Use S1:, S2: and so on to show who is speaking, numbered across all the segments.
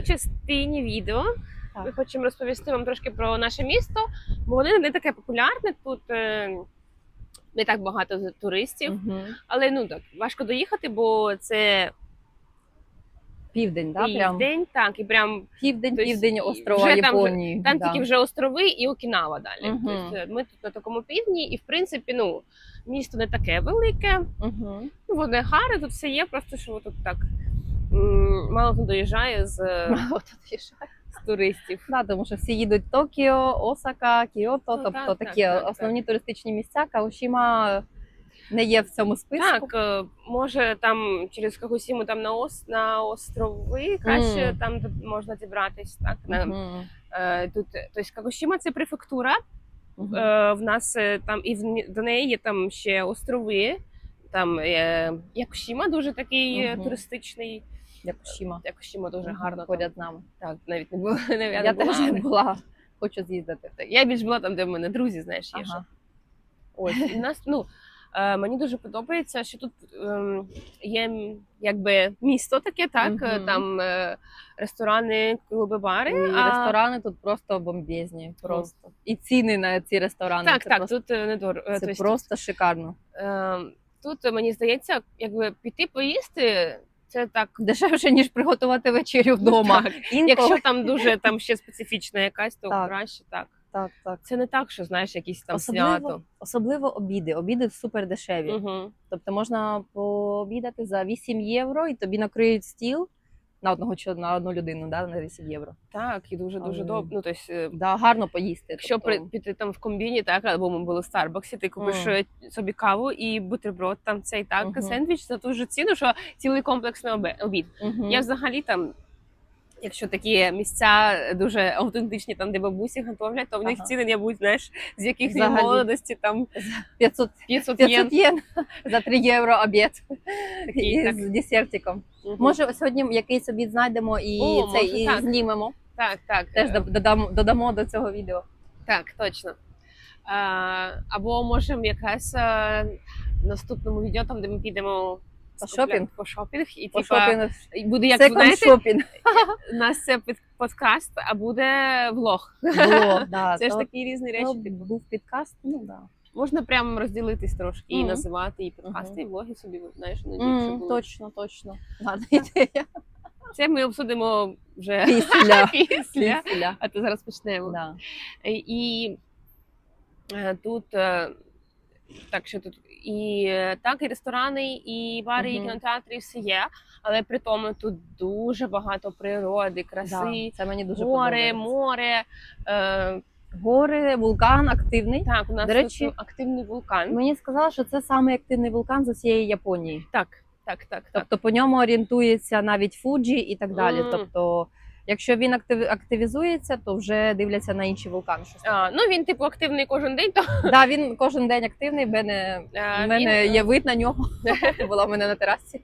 S1: цій частині відео
S2: Так.
S1: ми хочемо розповісти вам трошки про наше місто, бо воно не таке популярне. Тут е, не так багато туристів,
S2: Мгм.
S1: але ну так важко доїхати, бо це
S2: Південь, да? Прям
S1: південь, так, і прям
S2: південь,
S1: Тобто
S2: південь острова
S1: вже там
S2: Японії.
S1: там
S2: да.
S1: тільки вже острови і Окінава далі.
S2: Мгм.
S1: Тобто ми тут на такому півдні, і в принципі, ну місто не таке велике. Ну, воно гарне, тут все є, просто що тут так мало хто доїжджає з,
S2: От тут їжджає.
S1: з туристів.
S2: Да, тому що всі їдуть в Токіо, Осака, Кіото,
S1: Ну,
S2: тобто
S1: так,
S2: такі
S1: так, так,
S2: основні туристичні місця. Каошіма не є в цьому списку.
S1: Так, е, може там через Кагусіму там на ос на острови краще
S2: Мгм.
S1: там можна зібратись. Так на
S2: Мгм.
S1: е, тут тобто Кагусіма це префектура.
S2: Мгм.
S1: Е, в нас е, там і в до неї є там ще острови. Там е, Якушіма дуже такий е,
S2: Мгм.
S1: туристичний.
S2: Якушіма.
S1: Якушіма дуже гарно.
S2: Поряд нами.
S1: Так, навіть не було. не-
S2: Я,
S1: не була,
S2: теж не була. Хочу з'їздити.
S1: Я більш була там, де в мене друзі, знаєш, є.
S2: Ага.
S1: Ось і нас, ну е, мені дуже подобається, що тут ем, є якби місто таке, так
S2: Мгм.
S1: там е, ресторани, клуби, бари.
S2: І
S1: а...
S2: ресторани тут просто бомбезні. Просто. І ціни на ці ресторани.
S1: Так,
S2: це
S1: так,
S2: просто,
S1: тут е, недорого.
S2: це просто шикарно.
S1: Е, тут е, мені здається, якби піти поїсти, це так.
S2: Дешевше, ніж приготувати вечерю вдома.
S1: Так. Якщо там дуже там ще специфічна якась, то
S2: Так.
S1: краще так.
S2: Так, так.
S1: Це не так, що знаєш, якісь там
S2: Особливо,
S1: свято.
S2: особливо обіди. Обіди супер дешеві.
S1: Угу.
S2: Тобто можна пообідати за 8 євро, і тобі накриють стіл на одного на одну людину, да, на 10 євро.
S1: Так, і дуже дуже добре. Ну, тобто,
S2: Да, гарно поїсти.
S1: Якщо
S2: тобто,
S1: при піти там в комбіні, так або ми були в Старбаксі, ти купиш е, собі каву і бутерброд, там цей так
S2: Мгм.
S1: сендвіч за ту ж ціну, що цілий комплексний обід. обід.
S2: Мгм.
S1: Я взагалі там. Якщо такі місця дуже автентичні, там де бабусі готовлять, то в них
S2: Ага.
S1: ціни не будуть, знаєш, з яких
S2: Взагалі.
S1: молодості там
S2: 500,
S1: 500 єн.
S2: 500 єн за 3 євро обід
S1: Такий,
S2: і
S1: так.
S2: з десертиком.
S1: Мгм.
S2: Може, сьогодні якийсь обід знайдемо і
S1: О,
S2: це
S1: може,
S2: і
S1: так.
S2: знімемо.
S1: Так, так.
S2: Теж
S1: е,
S2: додамо, додамо до цього відео.
S1: Так, точно. А, або можемо якраз в наступному відео, там, де ми підемо
S2: шопінг?
S1: По шопінг, і
S2: По
S1: типа, буде як
S2: Second
S1: знаєте,
S2: шопінг
S1: у нас це під- подкаст, а буде влог.
S2: було. Да,
S1: Це ж
S2: то-
S1: такі різні речі. типу.
S2: був підкаст. Ну, да.
S1: Можна прямо розділитись трошки і
S2: Мгм.
S1: називати і подкасти,
S2: Мгм.
S1: і влоги собі, знаєш, ну,
S2: М,
S1: якщо будуть.
S2: Точно, точно. Гарна ідея.
S1: Це ми обсудимо вже
S2: Після.
S1: після,
S2: Після.
S1: а то зараз почнемо.
S2: Да.
S1: І е, тут е, так що тут і так, і ресторани, і бари, і кінотеатри все є. Але при тому тут дуже багато природи, краси,
S2: Да, це мені дуже
S1: гори,
S2: подобається.
S1: море. Е,
S2: Гори, вулкан активний.
S1: так, у нас
S2: До речі,
S1: тут активний вулкан.
S2: Мені сказали, що це самий активний вулкан з усієї Японії.
S1: Так, так, так, так.
S2: Тобто по ньому орієнтується навіть Фуджі і так далі.
S1: Мгм.
S2: Тобто, якщо він актив... активізується, то вже дивляться на інші вулкани. Що
S1: А, ну він типу активний кожен день. То
S2: да, він кожен день активний. В мене,
S1: а,
S2: в мене
S1: він,
S2: є вид на нього. Була в мене на терасі.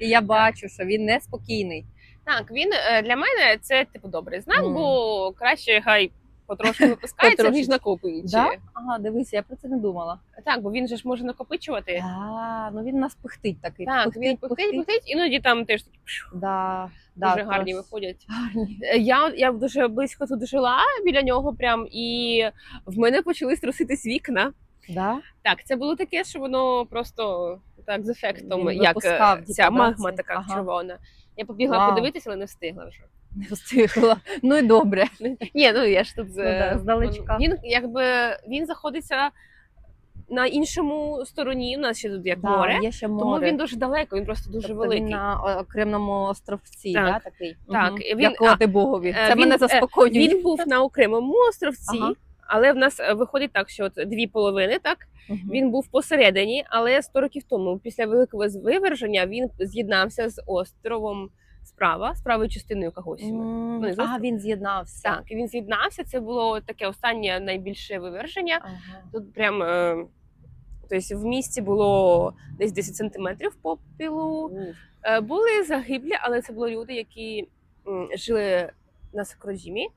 S2: І я бачу, що він неспокійний.
S1: так. Він е, для мене це типу добрий знак,
S2: mm.
S1: бо краще хай потрошку випускається,
S2: Потрошечки.
S1: накопуючи.
S2: Да? Ага, дивися, я про це не думала.
S1: Так, бо він же ж може накопичувати.
S2: А, ну він нас пихтить такий.
S1: Так, він пихтить, пихтить, іноді там теж такі пшу,
S2: Да,
S1: дуже гарні виходять.
S2: гарні.
S1: Е, Я, я дуже близько тут жила біля нього, прям і в мене почали труситись вікна.
S2: Да?
S1: Так, це було таке, що воно просто так з ефектом,
S2: Він
S1: як е, ця магма така
S2: Ага.
S1: червона. Я побігла
S2: Вау.
S1: подивитися, але не встигла вже.
S2: Не встигла. Ну і добре.
S1: Ні, ну я ж тут
S2: Ну да,
S1: е,
S2: здалечка.
S1: Він якби він знаходиться на іншому стороні. У нас ще тут як
S2: Да,
S1: море.
S2: Є ще
S1: Тому він дуже далеко, він просто дуже
S2: Тобто
S1: великий.
S2: Він на окремому островці,
S1: Так.
S2: Да, такий.
S1: Так, і він-
S2: Дякувати Богові.
S1: е,
S2: Це
S1: він-
S2: мене
S1: е,
S2: заспокоює.
S1: Він був на окремому островці,
S2: Ага.
S1: але в нас виходить так, що от дві половини, так
S2: Мгм.
S1: він був посередині, але 100 років тому, після великого виверження, він з'єднався з островом справа, з правою частиною Кагосіми.
S2: М,
S1: ну,
S2: а, він з'єднався.
S1: Так, він з'єднався. Це було таке останнє найбільше виверження.
S2: Ага.
S1: Тут прям. Е, Тобто в місті було десь 10 сантиметрів попілу.
S2: Уф.
S1: Е, Були загиблі, але це були люди, які м, жили на Сакроджімі.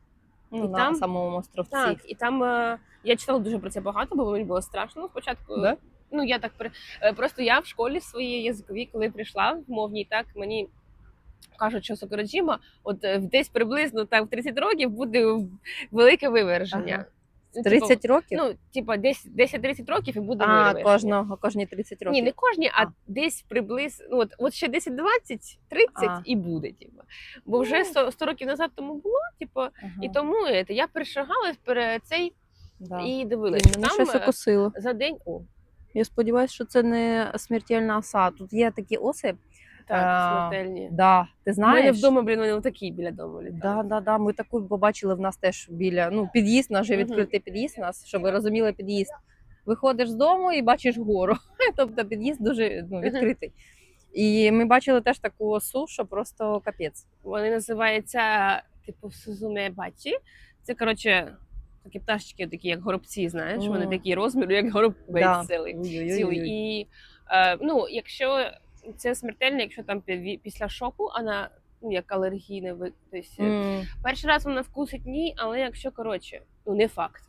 S2: Ну,
S1: І
S2: на
S1: там-
S2: самому островці.
S1: Так, і там е, я читала дуже про це багато, бо мені було страшно спочатку.
S2: Да?
S1: Ну я так при- е, просто я в школі своїй язиковій, коли прийшла в мовній, так мені кажуть, що Сокороджіма, от е, десь приблизно так в 30 років буде велике виверження.
S2: Ага.
S1: Ну, типу,
S2: 30 років?
S1: Ну, типа, десь 10-30 років і буде
S2: а,
S1: виверження.
S2: кожного, кожні 30 років.
S1: Ні, не кожні, а,
S2: А.
S1: десь приблизно, ну, от, от ще 10-20, 30
S2: А.
S1: і буде. Типу. Бо вже
S2: Ну.
S1: 100, 100 років назад тому було, типу,
S2: Ага,
S1: і тому е, я перешагала перед цей
S2: да.
S1: і дивилася. Там
S2: щось
S1: е,
S2: укусило.
S1: за день. О,
S2: Я сподіваюся, що це не смертельна оса. Тут є такі оси.
S1: Так, смертельні.
S2: Да, ти
S1: У мене вдома, блін, вони такі біля дому літають.
S2: Да, да, да. Ми таку побачили в нас теж біля ну, під'їзд, наш же відкритий під'їзд у нас, щоб ви розуміли під'їзд. Виходиш з дому і бачиш гору. Тобто під'їзд дуже ну, відкритий. І ми бачили теж таку осу, що просто капець.
S1: Вони називаються типу Сузуме Бачі. Це коротше такі пташечки, такі як горобці, знаєш, вони такі розміру, як горобець
S2: Да.
S1: цілий. І е, ну, якщо це смертельно, якщо там після шоку, вона ну, як алергійне ви- тобто,
S2: М,
S1: Перший раз вона вкусить ні, але якщо коротше, ну не факт.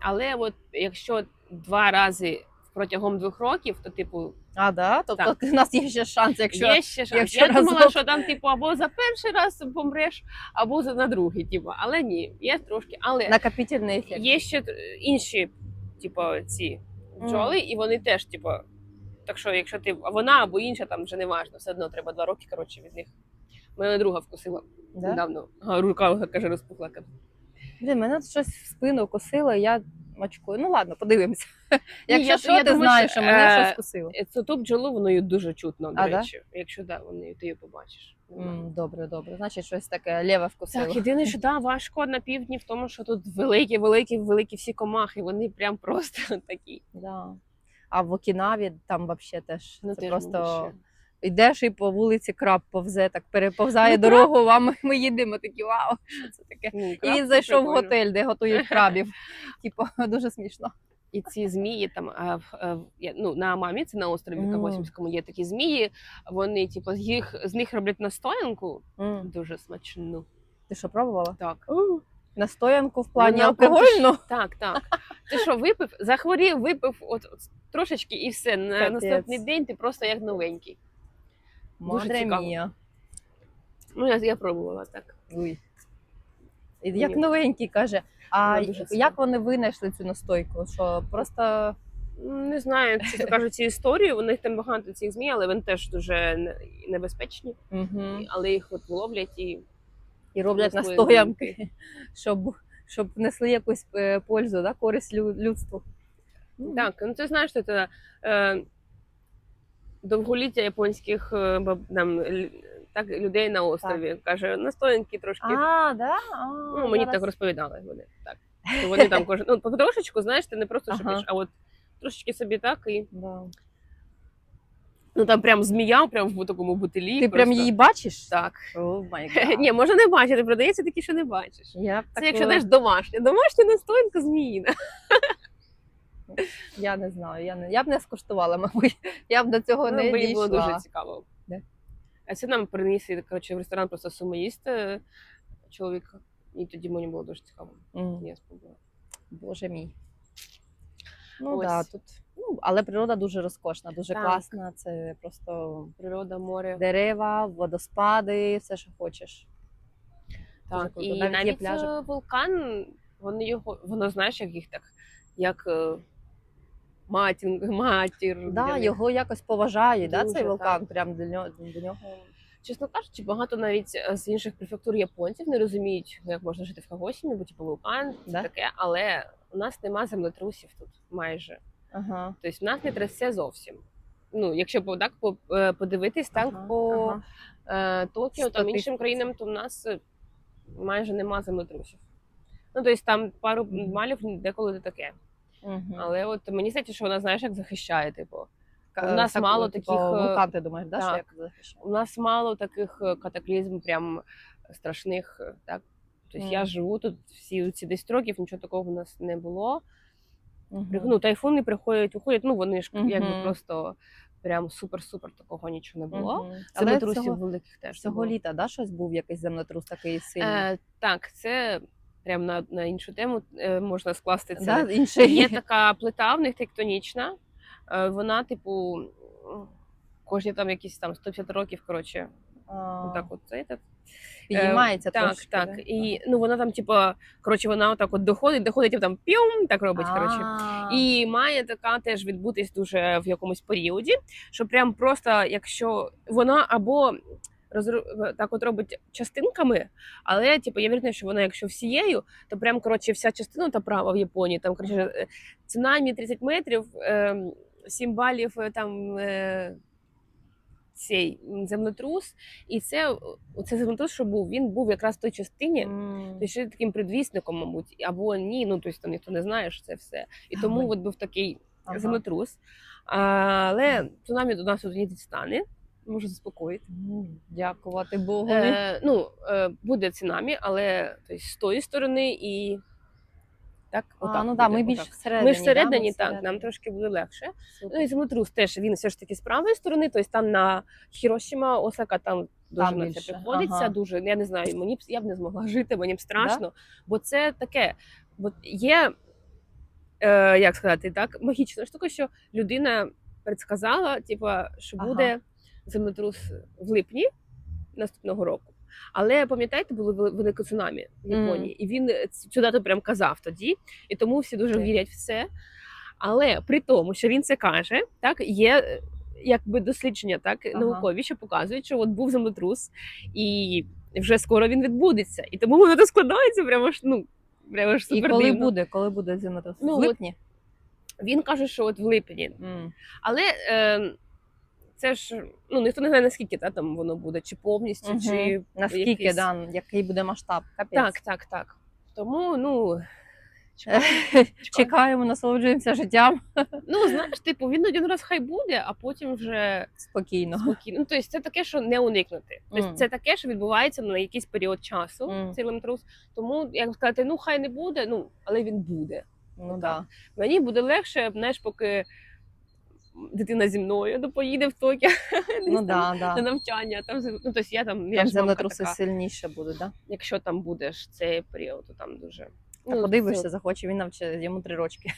S1: Але от якщо два рази протягом двох років, то типу
S2: А, да? Тобто
S1: Так.
S2: у нас є ще шанс, якщо
S1: є ще шанс.
S2: якщо
S1: Я думала, що там типу або за перший раз помреш, або за на другий, типу. Але ні, є трошки. Але
S2: накопительний ефект.
S1: є ще інші, типу, ці бджоли, і вони теж, типу. Так що, якщо ти вона або інша, там вже не важно, все одно треба два роки коротше від них. Мене друга вкусила
S2: Да?
S1: недавно. А, рука каже, розпухла.
S2: Блін, мене щось в спину косило, я мочкою. Ну ладно, подивимося. Якщо
S1: я-
S2: що,
S1: я
S2: ти
S1: думаю,
S2: знаєш,
S1: що,
S2: мене
S1: е,
S2: щось косило.
S1: Цю ту бджолу воно її дуже чутно, до
S2: А, да?
S1: речі. Якщо да, вони ти її побачиш.
S2: М, Добре, добре. Значить, щось таке ліве вкусило.
S1: Так, єдине, що да, важко на півдні в тому, що тут великі, великі, великі всі комахи, вони прям просто такі.
S2: Да. А в Окінаві там взагалі теж
S1: Ну,
S2: це просто йдеш і по вулиці краб повзе, так переповзає
S1: Ну,
S2: дорогу, а ми, ми їдемо такі вау, що це таке.
S1: Ну,
S2: І він зайшов в готель, де готують крабів. Типу, дуже смішно.
S1: І ці змії там а, ну, на Амамі, це на острові. Кагосівському, є такі змії. Вони, типу, їх з них роблять настоянку.
S2: М.
S1: Дуже смачну.
S2: Ти що пробувала?
S1: Так.
S2: Настоянку в плані
S1: прям
S2: алкогольну?
S1: Так, так. Ти що, випив, захворів, випив от, от трошечки і все. На
S2: Капець.
S1: наступний день ти просто як новенький. Дуже
S2: Мадре
S1: цікаво.
S2: мія.
S1: Ну, я, я пробувала так.
S2: Ой. І Як
S1: Ні.
S2: новенький каже. А
S1: Вона дуже
S2: як вони винайшли цю настойку? Що просто
S1: Не знаю, чесно кажучи, ці історії. У них там багато цих змій, але вони теж дуже не- небезпечні.
S2: угу.
S1: Але їх от ловлять і
S2: і роблять
S1: Настоянки.
S2: настоянки, щоб, щоб несли якусь е, пользу, да? користь лю- людству. Ну,
S1: так. Ну ти знаєш, що це е, довголіття японських е, там, так, людей на острові. Каже, настоянки трошки.
S2: А, да? А,
S1: ну, мені
S2: зараз-
S1: так розповідали вони. Так. Що вони там кожен. Ну, потрошечку, знаєш, ти не просто
S2: Ага.
S1: шипиш, а от трошечки собі так і.
S2: Да.
S1: Ну там прям змія, прям в такому бутилі.
S2: Ти прям її бачиш?
S1: Так.
S2: О, май гад.
S1: Ні, можна не бачити, продається такі, що не бачиш.
S2: Я б
S1: Це
S2: такого-
S1: якщо знаєш домашня. Домашня настоянка зміїна.
S2: Я не знаю, я, не... я б не скуштувала, мабуть. Я б до цього
S1: Ну,
S2: не
S1: мені було дуже цікаво.
S2: Да?
S1: А це нам приніс коротше, в ресторан просто сумоїст е, чоловік. І тоді мені було дуже цікаво.
S2: М,
S1: Я спробувала.
S2: Боже мій. Ну
S1: Ось.
S2: да, тут. Ну, але природа дуже розкошна, дуже
S1: Так.
S2: класна. Це просто
S1: Природа, море.
S2: дерева, водоспади, все, що хочеш. Дуже
S1: Так,
S2: круто.
S1: і
S2: Навіть є
S1: навіть,
S2: пляжик.
S1: е, вулкан, вони його, воно знаєш, як їх так, як е, матінг, матір.
S2: Да,
S1: них.
S2: його якось поважають, да,
S1: Дуже,
S2: цей вулкан. Прям до нього, до нього.
S1: Чесно кажучи, багато навіть е, з інших префектур японців не розуміють, як можна жити в Кагосімі, бо типу вулкан, це
S2: Да?
S1: таке, але у нас нема землетрусів тут майже.
S2: Ага.
S1: Тобто в нас не трясся зовсім. Ну, якщо по- так е, подивитись, так
S2: ага,
S1: по
S2: ага.
S1: е, Токіо, там іншим країнам, то в нас е, майже нема землетрусів. Ну, тобто там пару малів деколи не таке.
S2: Мгм.
S1: Але от мені здається, що вона знаєш, як захищає, типу. У нас
S2: так,
S1: мало
S2: типу,
S1: таких,
S2: вулкан, ти думаєш, да, що як захищає?
S1: У нас мало таких катаклізм, прям страшних. Так. Тобто я живу тут всі ці 10 років, нічого такого в нас не було.
S2: Мгм.
S1: Ну, тайфуни приходять, уходять. Ну вони ж якби просто прям супер-супер такого нічого не було.
S2: Але
S1: Землетрусів
S2: цього,
S1: великих теж. не
S2: цього
S1: було.
S2: літа, да, щось був якийсь землетрус такий сильний.
S1: Е, так, це прям на, на іншу тему е, можна скласти це.
S2: да, інший.
S1: Є така плита в них тектонічна. Е, вона, типу, кожні там якісь там 150 років, коротше, Отак от це. так.
S2: Підіймається
S1: так,
S2: трошки.
S1: так.
S2: да?
S1: І ну вона там, типу, коротше, вона отак от доходить, доходить і там піум, так робить. Коротше. І має така теж відбутись дуже в якомусь періоді, що прям просто, якщо вона або розру- так от робить частинками, але типу, я вірю, що вона, якщо всією, то прям коротше вся частина та права в Японії, там коротше е, цунамі 30 метрів, е, 7 балів е, там. Цей землетрус, і це оце землетрус, що був, він був якраз в той частині. Тобто ще таким предвісником, мабуть, або ні, ну тобто там ніхто не знає, що це все. І тому
S2: Ага.
S1: от був такий
S2: Ага.
S1: землетрус. А, Але цунамі до нас не дістане, можу заспокоїти.
S2: М, Дякувати Богу.
S1: Е, ну, е, буде цунамі, але тобто, з тої сторони і так,
S2: а,
S1: отак.
S2: ну так,
S1: буде,
S2: ми більш всередині.
S1: Ми всередині,
S2: да?
S1: так, нам трошки буде легше.
S2: Супер.
S1: Ну і землетрус теж він все ж таки з правої сторони, тобто там на Хірошіма, Осака, там дуже
S2: Там
S1: на
S2: більше,
S1: це приходиться.
S2: ага.
S1: Дуже я не знаю, мені б я б не змогла жити, мені б страшно, бо це таке. Бо є, е, як сказати, так, магічна штука, що людина предсказала, типа, що
S2: Ага.
S1: землетрус в липні наступного року. Але пам'ятаєте, було вели- велике цунамі в Японії, і він цю дату прям казав тоді, і тому всі дуже
S2: Так.
S1: вірять в це. Але при тому, що він це каже, так є е, якби дослідження, так
S2: Ага.
S1: наукові, що показують, що от був землетрус, і вже скоро він відбудеться. І тому воно так складається, прямо ж ну прямо ж
S2: І коли
S1: дивно.
S2: буде, коли буде землетрус?
S1: Ну,
S2: в
S1: от- Він каже, що от в липні.
S2: М.
S1: Але е, це ж ну ніхто не знає наскільки та, там воно буде, чи повністю,
S2: Мгм.
S1: чи
S2: Наскільки,
S1: якийсь-
S2: да, який буде масштаб? Капець.
S1: так, так, так. Тому ну. чекаємо, чекаємо.
S2: Насолоджуємося життям
S1: Ну, знаєш, типу, він один раз хай буде, а потім вже
S2: спокійно.
S1: спокійно. Ну, тобто це таке, що не уникнути. Тобто
S2: Мгм.
S1: це таке, що відбувається на якийсь період часу,
S2: Мгм.
S1: цей лемтрус. Тому, як сказати, ну хай не буде, ну, але він буде.
S2: Ну
S1: Так.
S2: да.
S1: Мені буде легше, знаєш, поки дитина зі мною ну, поїде в Токіо
S2: Ну
S1: там
S2: да, да.
S1: на навчання. Там, ну, тобто я там, я
S2: Там
S1: ж мамка
S2: землетруси
S1: така,
S2: сильніше будуть, да?
S1: якщо там будеш цей період, то там дуже.
S2: Та подивишся, захоче, він навчить йому три рочки.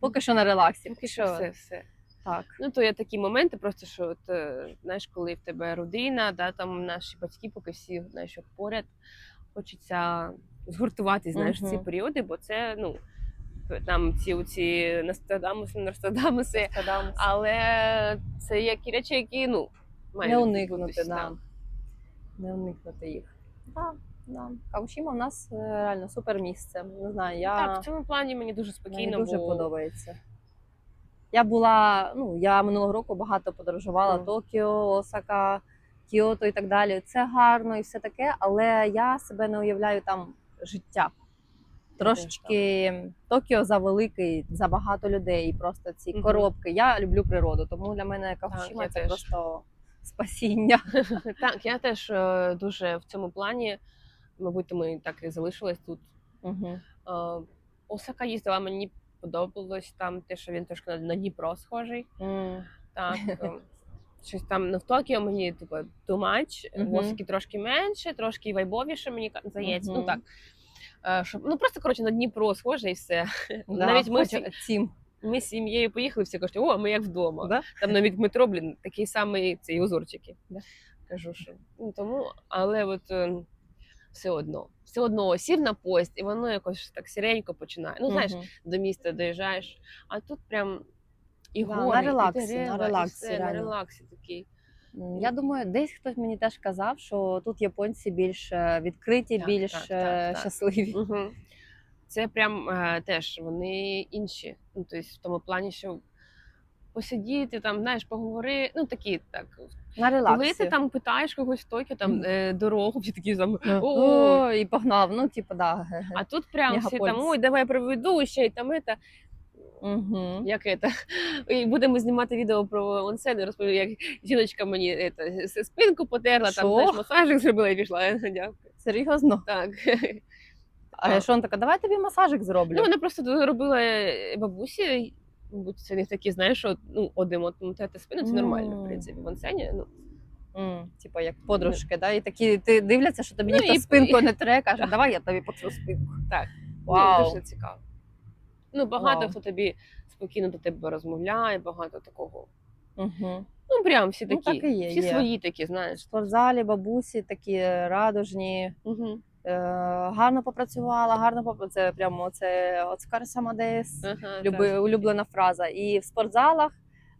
S2: Поки що на релаксі.
S1: Поки що все, все.
S2: Так.
S1: Ну, то є такі моменти, просто що от, е, знаєш, коли в тебе родина, да, там наші батьки, поки всі знаєш, поряд, хочеться згуртуватись, знаєш, в ці періоди, бо це, ну, там ці оці Нострадамуси, Нострадамуси, але це які речі, які, ну, мають
S2: Не уникнути, да. Не уникнути їх. Да, да. Каушіма в нас е, реально супер місце. Не знаю, я
S1: Так, в цьому плані мені дуже
S2: мені
S1: спокійно,
S2: дуже
S1: бо...
S2: подобається. Я була, ну, я минулого року багато подорожувала
S1: Мгм.
S2: Токіо, Осака, Кіото і так далі. Це гарно і все таке, але я себе не уявляю там життя. Трошечки Токіо завеликий, забагато людей, і просто ці
S1: Мгм.
S2: коробки. Я люблю природу, тому для мене Каушіма
S1: я
S2: це
S1: теж.
S2: просто спасіння.
S1: Так, я теж е, дуже в цьому плані, мабуть, тому і так і залишилась тут.
S2: Угу.
S1: Е, Осака їздила, мені подобалось там те, що він трошки на, на Дніпро схожий. Так, е, щось там ну, в Токіо мені типу too much,
S2: Мгм.
S1: в Осакі трошки менше, трошки вайбовіше, мені ка- здається. Ну
S2: Мгм.
S1: так. Щоб, ну просто коротше на Дніпро схоже і все. Навіть ми,
S2: цім.
S1: ми з сім'єю поїхали, всі кажуть, о, ми як вдома.
S2: Да?
S1: Там навіть метро, блін, такий самий цей узорчики.
S2: Да.
S1: Кажу, що ну тому, але от е, все одно, все одно сів на поїзд, і воно якось так сіренько починає. Ну, знаєш,
S2: Мгм.
S1: до міста доїжджаєш, а тут прям і
S2: Да,
S1: гори,
S2: на релаксі,
S1: і дерева,
S2: на релаксі,
S1: і все, на релаксі такий.
S2: Я думаю, десь хтось мені теж казав, що тут японці більш е, відкриті,
S1: Так,
S2: більш
S1: так,
S2: е,
S1: так, так.
S2: щасливі.
S1: Угу. Це прям е, теж вони інші. Ну, тобто, в тому плані, що посидіти там, знаєш, поговори, ну такі так.
S2: На
S1: Коли ти там питаєш когось в Токіо, там е, дорогу, всі такі там.
S2: О,
S1: О,
S2: і погнав. Ну, типу, да.
S1: а тут прям всі там, ой, давай проведу ще й там это.
S2: Мгм.
S1: Як это? І будемо знімати відео про онсен, і розповім, як жіночка мені это, спинку потерла, там
S2: Що?
S1: знаєш, масажик зробила і пішла. Дякую.
S2: Серйозно?
S1: Так.
S2: А що, вона така, давай тобі масажик зроблю.
S1: Ну, вона просто робила е, бабусі. Мабуть, це не такі, знаєш, що ну, один от мотати спину, це нормально, в принципі, в онсені. Ну,
S2: М, Типа як подружки, да? і такі ти дивляться, що тобі
S1: Ну,
S2: ніхто
S1: і-
S2: спинку не тре, каже, давай я тобі потру спинку.
S1: Так.
S2: Вау.
S1: Ну, дуже цікаво. Ну, багато
S2: Вау.
S1: хто тобі спокійно до тебе розмовляє, багато такого.
S2: Угу.
S1: Ну прям всі
S2: Ну, так і є,
S1: всі
S2: є.
S1: свої такі,
S2: В
S1: знаєш.
S2: спортзалі бабусі такі радужні,
S1: Угу.
S2: е, гарно попрацювала, гарно попрацювала. Це прямо це Оскар Самадес.
S1: Ага,
S2: Люби,
S1: так.
S2: улюблена фраза. І в спортзалах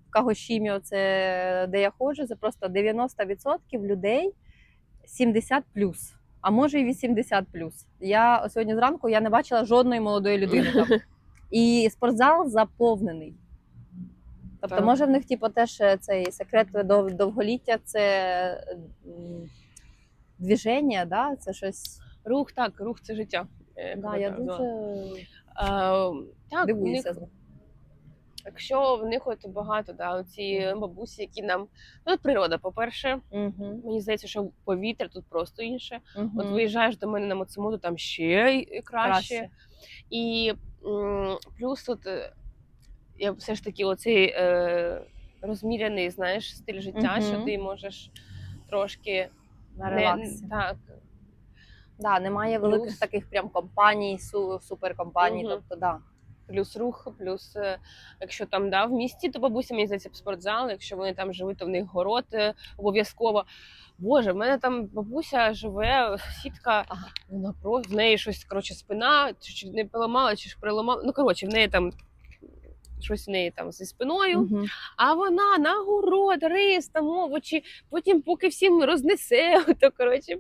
S2: в Кагошімі, це де я ходжу, це просто 90% людей 70 а може і 80 Я сьогодні зранку я не бачила жодної молодої людини там. І спортзал заповнений. Тобто,
S1: Так.
S2: може, в них типу, теж е, цей секрет дов- довголіття це движення, да? це щось.
S1: Рух, так, рух це життя.
S2: Да, я дуже.
S1: А, так, них,
S2: дивуюся.
S1: якщо в них от багато, да, оці бабусі, які нам. Ну, природа, по-перше,
S2: Угу,
S1: мені здається, що повітря тут просто інше.
S2: угу.
S1: От виїжджаєш до мене на Мацумуду, там ще й краще. І плюс тут е, я все ж таки оцей е, розміряний, знаєш, стиль життя,
S2: угу.
S1: що ти можеш трошки
S2: На
S1: не,
S2: релаксі.
S1: так,
S2: Да, немає великих
S1: Плюс-
S2: таких прям компаній, су, суперкомпаній.
S1: Угу.
S2: Тобто, да.
S1: Плюс рух, плюс е, якщо там да, в місті, то бабуся мені здається в спортзал. Якщо вони там живуть, то в них город е, обов'язково. Боже, в мене там бабуся живе, сітка,
S2: Ага.
S1: вона про в неї щось коротше, спина, чи, не поламала, чи ж переламала. Ну коротше, в неї там щось в неї там зі спиною.
S2: Мгм.
S1: А вона на город, рис, там овочі, потім поки всім рознесе, то коротше,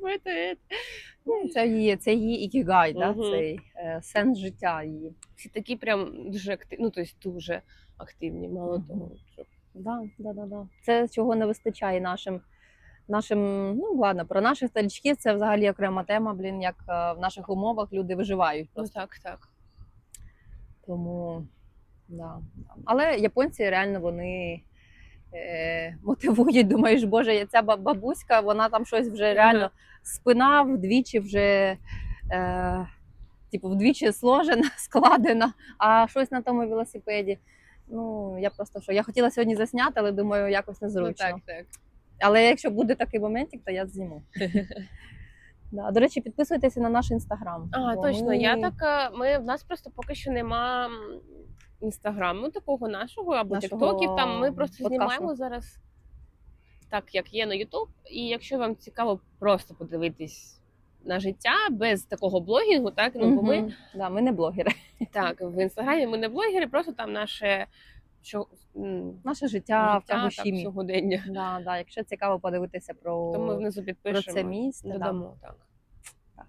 S1: це,
S2: Ну, її, це її ікігай, да?
S1: Мгм.
S2: цей е, сенс життя її.
S1: всі такі прям дуже активні, ну тобто дуже активні, мало
S2: Мгм.
S1: того. що-
S2: Да, да, да, да. Це чого не вистачає нашим. Нашим, ну ладно, про наших старичків це взагалі окрема тема, блін, як е, в наших умовах люди виживають
S1: Ну
S2: просто.
S1: так, так.
S2: Тому да, да. Але японці реально вони е, мотивують. Думаєш, боже, я ця бабуська, вона там щось вже реально спина вдвічі вже. Е, Типу, вдвічі сложена, складена, а щось на тому велосипеді. Ну, я просто що. Я хотіла сьогодні засняти, але думаю, якось
S1: Ну
S2: незручно.
S1: так, так.
S2: Але якщо буде такий моментик, то я зніму. да. До речі, підписуйтеся на наш інстаграм.
S1: А, точно,
S2: ми-
S1: я так. е, Ми в нас просто поки що нема інстаграму такого нашого або тіктоків. Там ми просто
S2: подкасту.
S1: знімаємо зараз так, як є на Ютуб. І якщо вам цікаво просто подивитись на життя без такого блогінгу, так ну бо ми
S2: да, ми не блогери.
S1: так в інстаграмі ми не блогери, просто там наше що
S2: Наше життя, в
S1: там, сьогодення.
S2: Да, да, якщо цікаво подивитися про,
S1: То ми внизу
S2: про це місце, да.
S1: так.
S2: так.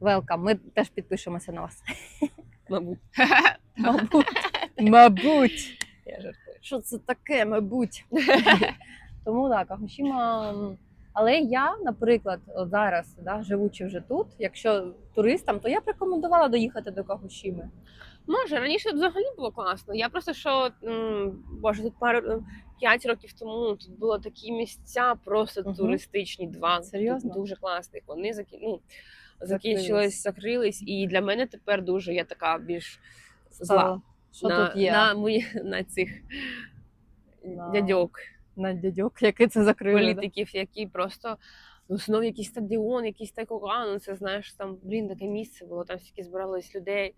S2: Welcome. Ми теж підпишемося на вас.
S1: Мабуть,
S2: Мабуть. Мабуть.
S1: я жартую.
S2: Що це таке, мабуть? Тому так, Кагошіма. м, Але я, наприклад, от зараз, да, живучи вже тут, якщо туристам, то я б рекомендувала доїхати до Кагошіми.
S1: Може, раніше тут взагалі було класно. Я просто що м, боже, тут пару п'ять років тому тут було такі місця, просто
S2: Мгм.
S1: туристичні два.
S2: Серйозно?
S1: Тут дуже класних. Вони закі... ну,
S2: Закрились.
S1: закінчились, закрились, і для мене тепер дуже я така більш зла
S2: Що
S1: на,
S2: тут є?
S1: на мої на цих
S2: На-
S1: дядьок,
S2: на дядьок, який це закрили. да?
S1: політиків, які просто. Ну, знову якийсь стадіон, якийсь такого, ну це знаєш, там блін, таке місце було, там стільки збиралось людей.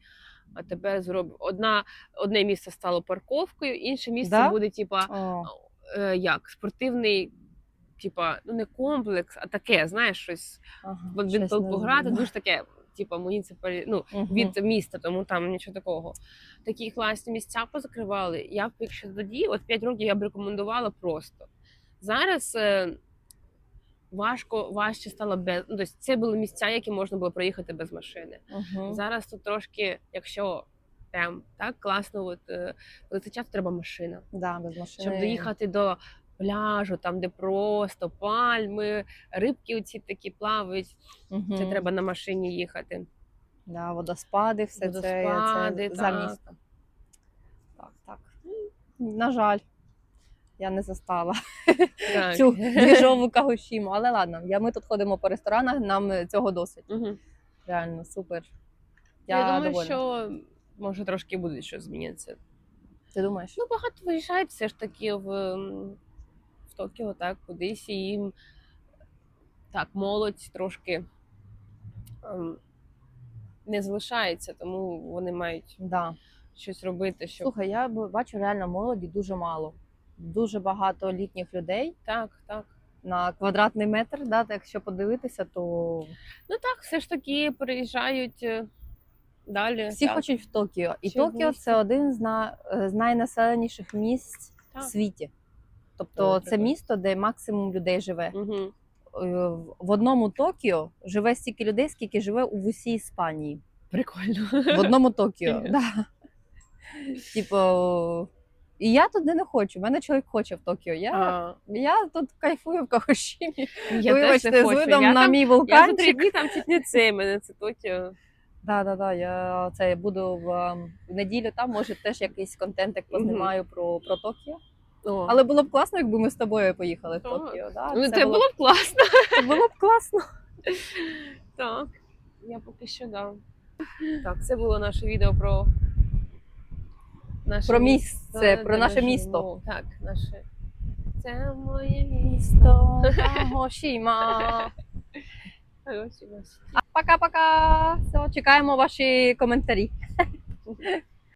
S1: А тепер зроб... одна одне місце стало парковкою, інше місце
S2: Да?
S1: буде, типа, е, як спортивний, типа, ну не комплекс, а таке, знаєш, щось
S2: ага,
S1: бадмінтон пограти, дуже таке, типа, муніципалі... ну,
S2: Мгм.
S1: від міста, тому там нічого такого. Такі класні місця позакривали. Я б, якщо тоді, от 5 років я б рекомендувала просто. Зараз е, важко, важче стало без. Ну, тобто це були місця, які можна було проїхати без машини.
S2: Мгм.
S1: Зараз тут трошки, якщо прям так класно, от е, летича, то треба машина,
S2: Да, без машини.
S1: щоб доїхати до пляжу, там де просто пальми, рибки оці такі плавають.
S2: Мгм.
S1: Це треба на машині їхати.
S2: Да, водоспади, все
S1: Водоспади,
S2: це, це за місто. Так, так. На жаль, я не застала
S1: Так.
S2: цю двіжову Кагошіму. Але ладно, я, ми тут ходимо по ресторанах, нам цього досить.
S1: Мгм.
S2: Реально, супер.
S1: Я,
S2: Я,
S1: думаю,
S2: довольна.
S1: що може трошки буде що зміниться.
S2: Ти думаєш?
S1: Ну, багато виїжджають все ж таки в, в Токіо, так, кудись, і їм так, молодь трошки ем, не залишається, тому вони мають
S2: Да.
S1: щось робити, щоб
S2: Слухай, я бачу реально молоді дуже мало. дуже багато літніх людей
S1: Так, так.
S2: на квадратний метр. Да, так якщо подивитися, то
S1: Ну так, все ж таки переїжджають е, далі.
S2: всі
S1: так.
S2: хочуть в Токіо. І
S1: в
S2: Токіо це один з, на, е, з найнаселеніших місць
S1: Так.
S2: в світі. Тобто це місто, де максимум людей живе.
S1: Угу.
S2: В одному Токіо живе стільки людей, скільки живе у всій Іспанії.
S1: Прикольно.
S2: В одному Токіо. Да. Типу, і я туди не хочу. У мене чоловік хоче в Токіо. Я,
S1: А,
S2: я тут кайфую в Кахошімі.
S1: я
S2: Вибачте, з видом
S1: я
S2: на
S1: там,
S2: мій
S1: я
S2: вулканчик.
S1: дні там чуть не це, мене це Токіо.
S2: Да, да, да. Я це буду в, ем, в неділю там, може теж якийсь контентик познімаю про, про Токіо.
S1: О.
S2: Але було б класно, якби ми з тобою поїхали в
S1: Так.
S2: Токіо. Да?
S1: ну,
S2: це
S1: було б класно.
S2: це було б класно.
S1: Так, я поки що да. Так, це було наше відео про наше
S2: Про місце, про наше місто.
S1: живемо. Так, наше. Це моє місто. У.
S2: Пока-пока. Все, чекаємо ваші коментарі.